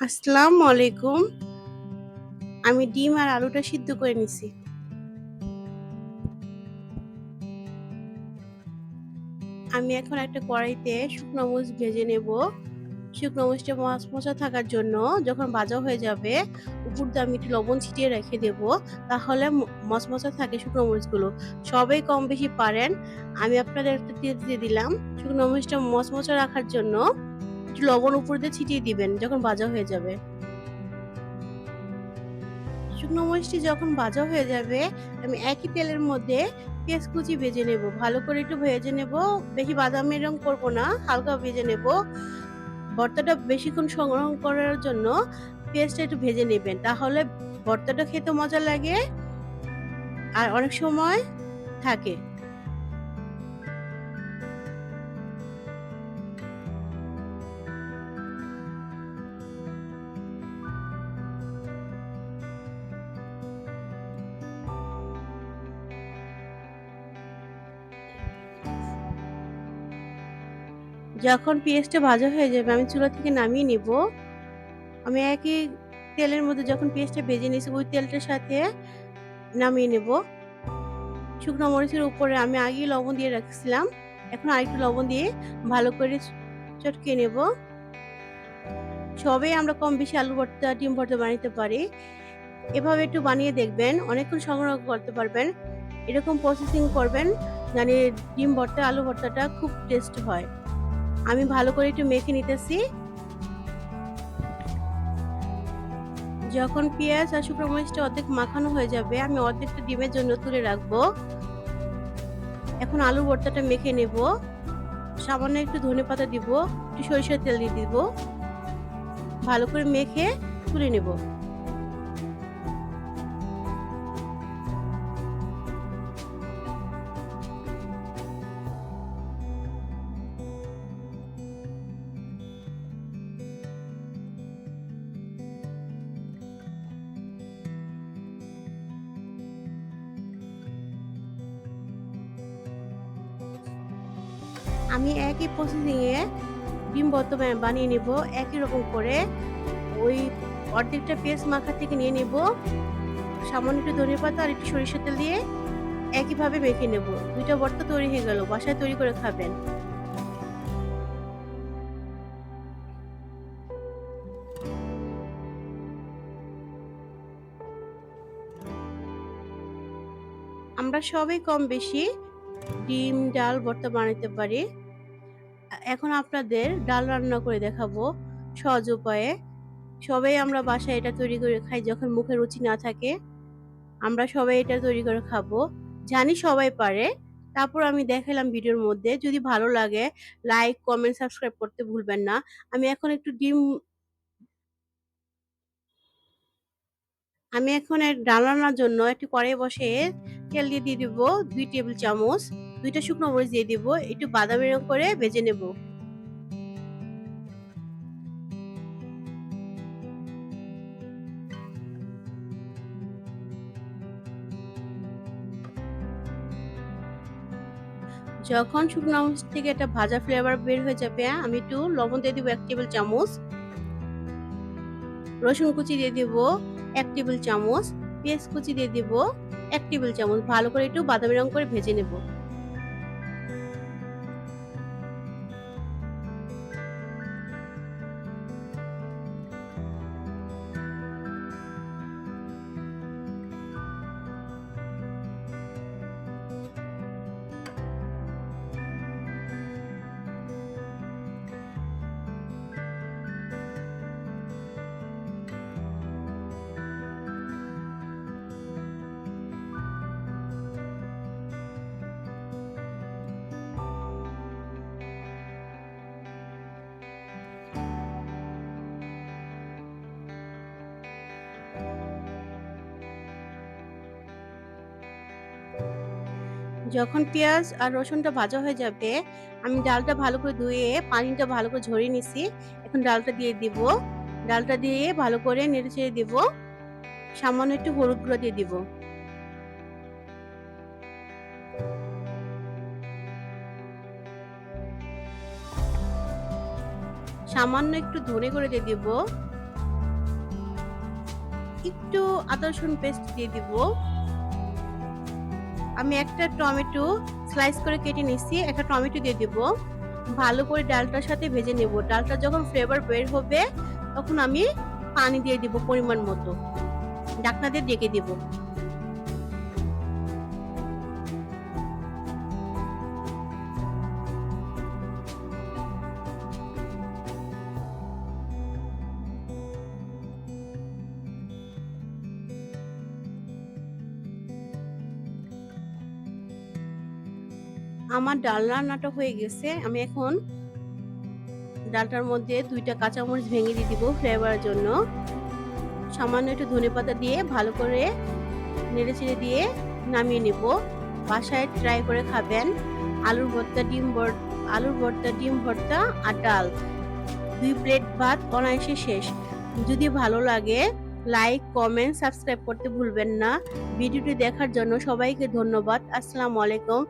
আসসালামু আলাইকুম। আমি ডিম আর আলুটা সিদ্ধ করে নিছি। আমি এখন একটা কড়াইতে শুকনো মরিচ ভেজে নেব। শুকনো মরিচটা মচমচা থাকার জন্য যখন ভাজা হয়ে যাবে, উপর দিয়ে আমি একটু লবণ ছিটিয়ে রেখে দেব। তাহলে ম মচমচা থাকে শুকনো মরিচগুলো। সবাই কম বেশি পারেন। আমি আপনাদের একটা দিয়ে দিলাম। শুকনো মরিচটা মচমচা রাখার জন্য লবণ উপর দিয়ে ছিটিয়ে দিবেন যখন ভাজা হয়ে যাবে। শুকনো মরিচটি যখন ভাজা হয়ে যাবে, আমি একই তেলের মধ্যে পেঁয়াজ কুচি ভেজে নেব। ভালো করে একটু ভেজে নেব। বেশি বাদামি রং করব না, হালকা ভেজে নেব। ভর্তাটা বেশিক্ষণ সংরক্ষণ করার জন্য পেঁয়াজটা একটু ভেজে নেবেন। তাহলে ভর্তাটা খেতে মজা লাগে আর অনেক সময় থাকে। যখন পেঁয়াজটা ভাজা হয়ে যাবে আমি চুলা থেকে নামিয়ে নিব। আমি একই তেলের মধ্যে যখন পেঁয়াজটা ভেজে নিয়েছি ওই তেলটার সাথে নামিয়ে নেব। শুকনো মরিচের উপরে আমি আগেই লবণ দিয়ে রাখছিলাম। এখন আরেকটু লবণ দিয়ে ভালো করে চটকে নেব। সবাই আমরা কম বেশি আলু ভর্তা, ডিম ভর্তা বানাইতে পারি। এভাবে একটু বানিয়ে দেখবেন, অনেকক্ষণ সংগ্রহ করতে পারবেন। এরকম প্রসেসিং করবেন, মানে ডিম ভর্তা, আলু ভর্তাটা খুব টেস্ট হয়। আমি ভালো করে একটু মেখে নিতেছি। যখন পেঁয়াজ আর শুকনো মরিচটা অর্ধেক মাখানো হয়ে যাবে, আমি অর্ধেকটা ডিমের জন্য তুলে রাখব। এখন আলু ভর্তাটা মেখে নেব। সামান্য একটু ধনেপাতা দিব, একটু সরিষার তেল দিয়ে দিব। ভালো করে মেখে তুলে নেব। আমি একই প্রসেসিং এ ডিম ভর্তা বানিয়ে নেব, একই রকম করে ওই অর্ধেকটা পেঁয়াজ মাখা থেকে নিয়ে নেব, সামান্য একটু ধনে পাতা আর একটু সরিষার তেল দিয়ে একইভাবে মেখে নেব। দুইটা ভর্তা তৈরি হয়ে গেল, বাসায় তৈরি করে খাবেন। আমরা সবাই কম বেশি ডিম, ডাল, ভর্তা বানাতে পারি। এখন আপনাদের ডাল রান্না করে দেখাবো সহজ উপায়ে। সবাই আমরা বাসায় এটা তৈরি করে খাই যখন মুখে রুচি না থাকে। আমরা সবাই এটা তৈরি করে খাব। জানি সবাই পারে। তারপর আমি দেখালাম ভিডিওর মধ্যে। যদি ভালো লাগে লাইক কমেন্ট সাবস্ক্রাইব করতে ভুলবেন না। আমি এখন একটু ডিম আমি এখন ডাল রান্নার জন্য একটি কড়াই বসে তেল দিয়ে দিয়ে দিব দুই টেবিল চামচ। দুইটা শুকনো মরিচ দিয়ে দিব, একটু বাদামি রং করে ভেজে নেব। যখন শুকনো মরিচ থেকে একটা ভাজা ফ্লেভার বের হয়ে যাবে, আমি একটু লবণ দিয়ে দিব এক টেবিল চামচ। রসুন কুচি দিয়ে দিব এক টেবিল চামচ। পেঁয়াজ কুচি দিয়ে দিব এক টেবিল চামচ। ভালো করে একটু বাদামি রং করে ভেজে নেব। যখন পেঁয়াজ আর রসুনটা ভাজা হয়ে যাবে, আমি ডালটা ভালো করে ধুয়ে পানিটা ভালো করে ঝরিয়ে নিছি। এখন ডালটা দিয়ে দিব। ডালটা দিয়ে ভালো করে নেড়ে ছেড়ে দিব। সামান্য একটু হলুদ গুঁড়ো দিয়ে দিব। সামান্য একটু ধনে করে দিয়ে দিব। একটু আদা রসুন পেস্ট দিয়ে দিব। আমি একটা টমেটো স্লাইস করে কেটে নিচ্ছি, একটা টমেটো দিয়ে দিব। ভালো করে ডালটার সাথে ভেজে নেব। ডালটা যখন ফ্লেভার বের হবে, তখন আমি পানি দিয়ে দিব পরিমাণ মতো। ডাকনা দিয়ে ডেকে দিব। আমার ডাল রান্নাটা হয়ে গেছে। আমি এখন ডালটার মধ্যে দুইটা কাঁচামরিচ ভেঙে দিয়ে দিব ফ্লেভারের জন্য। সামান্য একটু ধনে পাতা দিয়ে ভালো করে নেড়ে চেড়ে দিয়ে নামিয়ে নেব। বাসায় ট্রাই করে খাবেন আলুর ভর্তা, ডিম আলুর ভর্তা, ডিম ভর্তা আর ডাল। দুই প্লেট ভাত অনায়াসে শেষ। যদি ভালো লাগে লাইক কমেন্ট সাবস্ক্রাইব করতে ভুলবেন না। ভিডিওটি দেখার জন্য সবাইকে ধন্যবাদ। আসসালামু আলাইকুম।